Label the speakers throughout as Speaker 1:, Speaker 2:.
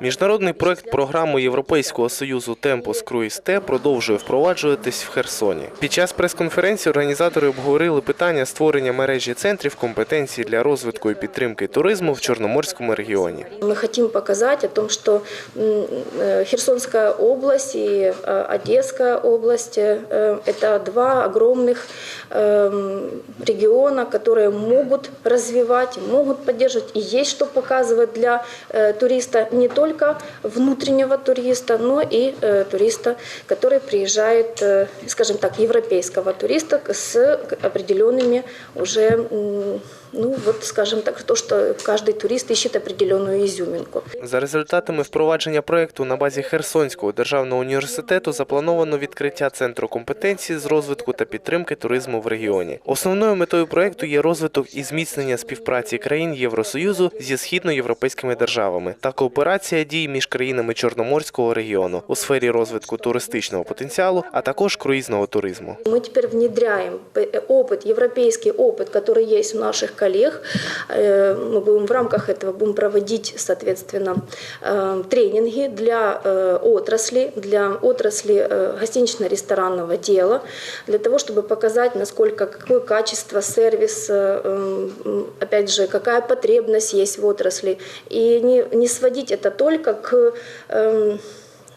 Speaker 1: Міжнародний проект програми Європейського союзу Темпос Круїз Т продовжує впроваджуватись в Херсоні. Під час прес-конференції організатори обговорили питання створення мережі центрів компетенції для розвитку і підтримки туризму в Чорноморському регіоні.
Speaker 2: Мы хотим показать о том, что м, э, Херсонская область и э, Одесская область э, – это два огромных эм, региона, которые могут развивать, могут поддерживать. И есть что показывать для э, туриста, не только внутреннего туриста, но и э, туриста, который приезжает, э, скажем так, европейского туриста с определенными уже, м, ну вот, скажем так, то, что каждый турист ищет определенную изюминку.
Speaker 1: За результатами впровадження проекту на базі Херсонського державного університету заплановано відкриття центру компетенції з розвитку та підтримки туризму в регіоні. Основною метою проекту є розвиток і зміцнення співпраці країн Євросоюзу зі східноєвропейськими державами та кооперація дій між країнами Чорноморського регіону у сфері розвитку туристичного потенціалу, а також круїзного туризму.
Speaker 2: Мы теперь внедряем п- опыт, европейский опыт, который есть у наших коллег. Э, Мы будем в рамках этого будем проводить, соответственно, э, тренинги для э, отрасли, для отрасли э, гостинично-ресторанного дела, для того, чтобы показать, насколько, какое качество, сервис, э, м, опять же, какая потребность есть в отрасли. И не, не сводить это только к эм,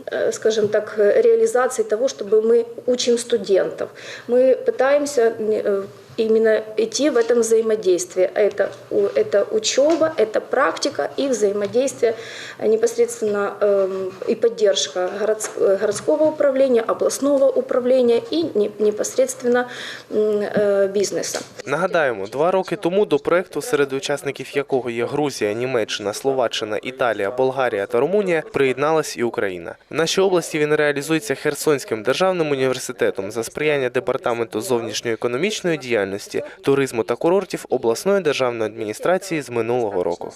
Speaker 2: э, скажем так, э, реализации того, чтобы мы учим студентов. Мы пытаемся э, именно идти в этом взаимодействии. Это, у- это учеба, это практика и взаимодействие э, непосредственно эм, и поддержка городс- э, городского управления, областного управления и не- непосредственно м, э, бизнеса.
Speaker 1: Нагадаємо, два роки тому до проекту, серед учасників якого є Грузія, Німеччина, Словаччина, Італія, Болгарія та Румунія, приєдналась і Україна. В нашій області він реалізується Херсонським державним університетом за сприяння департаменту зовнішньої економічної діяльності, туризму та курортів обласної державної адміністрації з минулого року.